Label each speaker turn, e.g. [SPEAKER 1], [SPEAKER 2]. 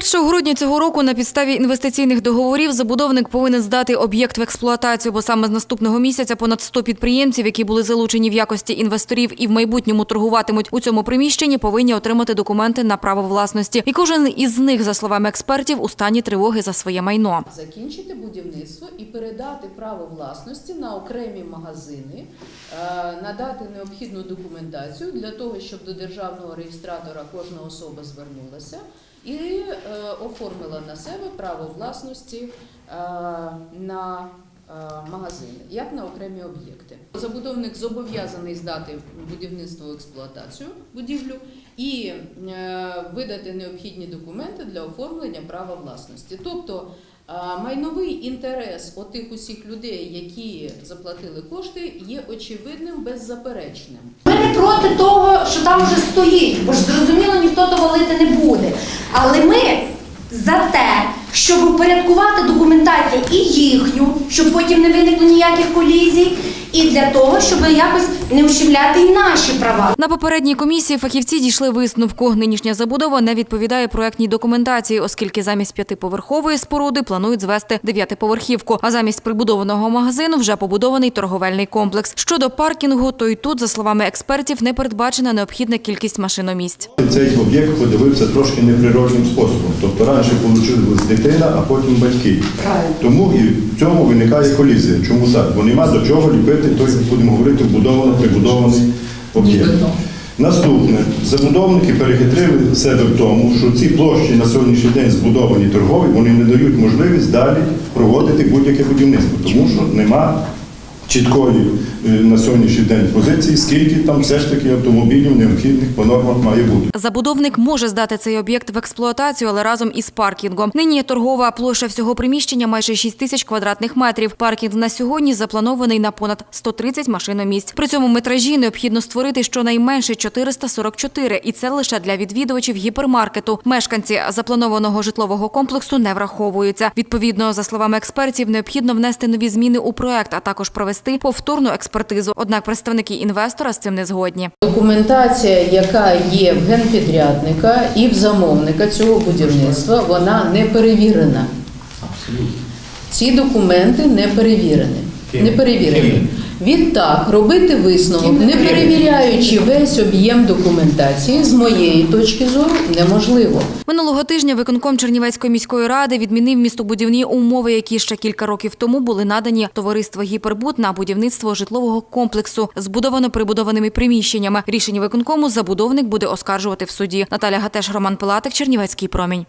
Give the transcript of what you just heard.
[SPEAKER 1] 1 грудня цього року на підставі інвестиційних договорів забудовник повинен здати об'єкт в експлуатацію, бо саме з наступного місяця понад 100 підприємців, які були залучені в якості інвесторів і в майбутньому торгуватимуть у цьому приміщенні, повинні отримати документи на право власності. І кожен із них, за словами експертів, у стані тривоги за своє майно.
[SPEAKER 2] закінчити будівництво і передати право власності на окремі магазини, е, надати необхідну документацію для того, щоб до державного реєстратора кожна особа звернулася і е, оформила на себе право власності е, на е, магазини, як на окремі об'єкти. Забудовник зобов'язаний здати будівництво експлуатацію будівлю і е, видати необхідні документи для оформлення права власності. Тобто Майновий інтерес отих усіх людей, які заплатили кошти, є очевидним, беззаперечним.
[SPEAKER 3] Ми не проти того, що там вже стоїть, бо ж зрозуміло, ніхто то валити не буде. Але ми за те, щоб упорядкувати документацію і їхню, щоб потім не виникло ніяких колізій, і для того, щоб якось не ущемляти і наші права.
[SPEAKER 1] На попередній комісії фахівці дійшли висновку. Нинішня забудова не відповідає проектній документації, оскільки замість п'ятиповерхової споруди планують звести дев'ятиповерхівку, а замість прибудованого магазину вже побудований торговельний комплекс. Щодо паркінгу, то й тут, за словами експертів, не передбачена необхідна кількість машиномісць.
[SPEAKER 4] Цей об'єкт подивився трошки неприродним способом. Тобто раніше получилась дитина, а потім батьки. Тому і в цьому виникає колізія. Чому так? Бо нема до чого ліпити той, будемо говорити, будований, прибудований об'єкт. Наступне, забудовники перехитрили себе в тому, що ці площі на сьогоднішній день збудовані торгові, вони не дають можливість далі проводити будь-яке будівництво, тому що нема чіткої е, на сьогоднішній день позиції, скільки там все ж таки автомобілів необхідних по нормах має бути.
[SPEAKER 1] Забудовник може здати цей об'єкт в експлуатацію, але разом із паркінгом. Нині торгова площа всього приміщення майже 6 тисяч квадратних метрів. Паркінг на сьогодні запланований на понад 130 машиномісць. При цьому метражі необхідно створити щонайменше 444, і це лише для відвідувачів гіпермаркету. Мешканці запланованого житлового комплексу не враховуються. Відповідно, за словами експертів, необхідно внести нові зміни у проект, а також провести повторну експертизу. Однак представники інвестора з цим не згодні.
[SPEAKER 2] Документація, яка є в генпідрядника і в замовника цього будівництва, вона не перевірена. Абсолютно. Ці документи не перевірені. Не перевірені. Відтак, робити висновок, не перевіряючи весь об'єм документації, з моєї точки зору, неможливо.
[SPEAKER 1] Минулого тижня виконком Чернівецької міської ради відмінив містобудівні умови, які ще кілька років тому були надані товариству «Гіпербуд» на будівництво житлового комплексу, збудовано прибудованими приміщеннями. Рішення виконкому забудовник буде оскаржувати в суді. Наталя Гатеш, Роман Пилатик, Чернівецький промінь.